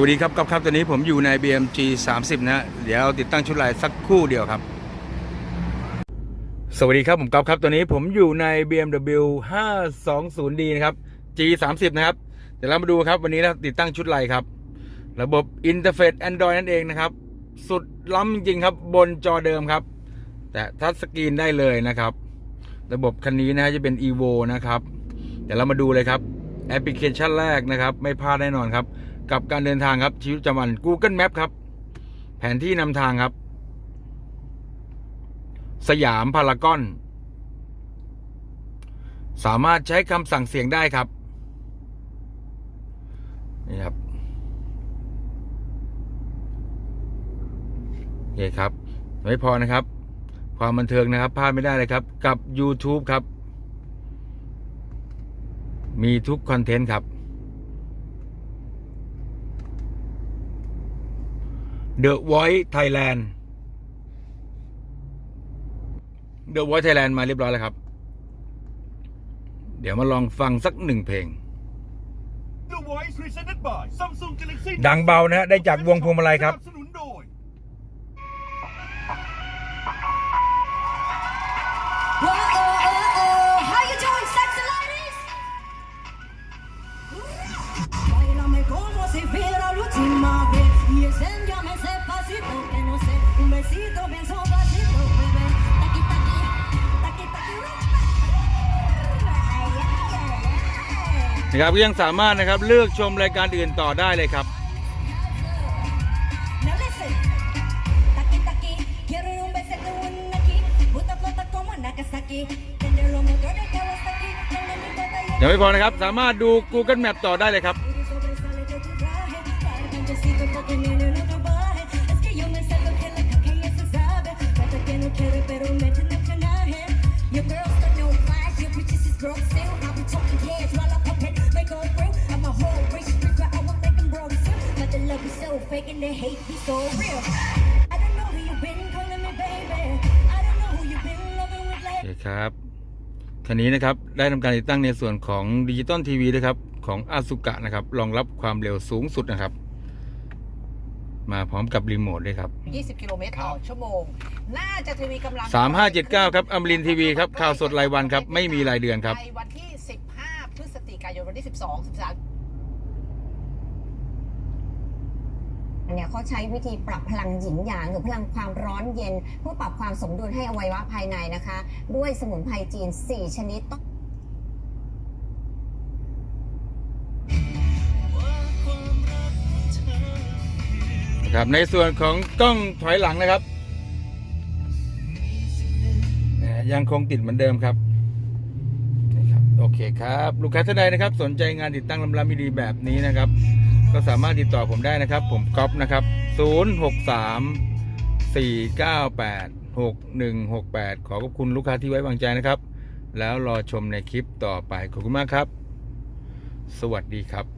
สวัสดีครับกับครับ ตอนนี้ผมอยู่ใน BMG 30นะฮะเดี๋ยวติดตั้งชุดลายสักคู่เดียวครับ สวัสดีครับผมก๊อฟครับ ตอนนี้ผมอยู่ใน BMW 520D นะครับ G 30นะครับ เดี๋ยวเรามาดูครับ วันนี้เราติดตั้งชุดลายครับ ระบบอินเทอร์เฟซ Android นั่นเองนะครับ สุดล้ำจริงครับบนจอเดิมครับ แต่ทัชสกรีนได้เลยนะครับ ระบบคันนี้นะฮะจะเป็น Evo นะครับ เดี๋ยวเรามาดูเลยครับแอปพลิเคชันแรกนะครับ ไม่พลาดแน่นอนครับ กับการเดินทางครับชีวิตประจำวัน Google Map ครับ แผนที่นำทางครับ สยามพารากอน สามารถใช้คำสั่งเสียงได้ครับนี่ครับโอเคครับไม่พอนะครับ ความบันเทิงนะครับพลาดไม่ได้เลยครับ กับ YouTube ครับ มีทุกคอนเทนต์ครับ The Voice Thailand The Voice Thailand มาเรียบร้อยแล้วครับ เดี๋ยวมาลองฟังสักหนึ่งเพลง The Voice Presented by Samsung Galaxy ดังเบานะฮะได้จากวงพวงมาลัยครับ สนับสนุนโดย นะครับก็ยังสามารถนะครับเลือกชมรายการอื่นต่อได้เลยครับ Now listen Taqui, taqui Quiero un beso con un aquí Puta flota como Nagasaki Tener los motores Kawasaki No le importa y ยังไม่พอนะครับ สามารถดู Google Map ต่อได้เลยครับ Y sobresale de tu traje, para el canchecito pa' the love is so fake and the hate be so real. I don't know who you been calling me baby. I don't know who you been loving with โอ like. เคครับคันนี้นะครับได้ทำการติดตั้งในส่วนของดิจิตอลทีวีด้วยครับของอาสุกะนะครับรองรับความเร็วสูงสุดนะครับ มาพร้อมกับรีโมทด้วยครับ 20 กิโลเมตรต่อชั่วโมง น่าจะทวีกำลัง3579 ครับอมรินทีวีครับข่าวสดรายวันครับ ไม่มีรายเดือนครับ ในวันที่ 15 พฤศจิกายน วันที่ 12 13 เนี่ยเขาใช้วิธีปรับพลังหยินหยางหรือพลังความร้อนเย็น เพื่อปรับความสมดุลให้อวัยวะภายในนะคะ ด้วยสมุนไพรจีน 4 ชนิดต้องนครับในส่วนของกล้องถอยหลังนะครับ ยังคงติดเหมือนเดิมครับนี่ครับโอเคครับ ลูกค้าท่านใดนะครับ สนใจงานติดตั้งลำลำดีแบบนี้นะครับ ก็สามารถติดต่อผมได้นะครับ ผมก๊อฟนะครับ 063 498 6168 ขอขอบคุณลูกค้าที่ไว้วางใจนะครับ แล้วรอชมในคลิปต่อไปขอบคุณมากครับ สวัสดีครับ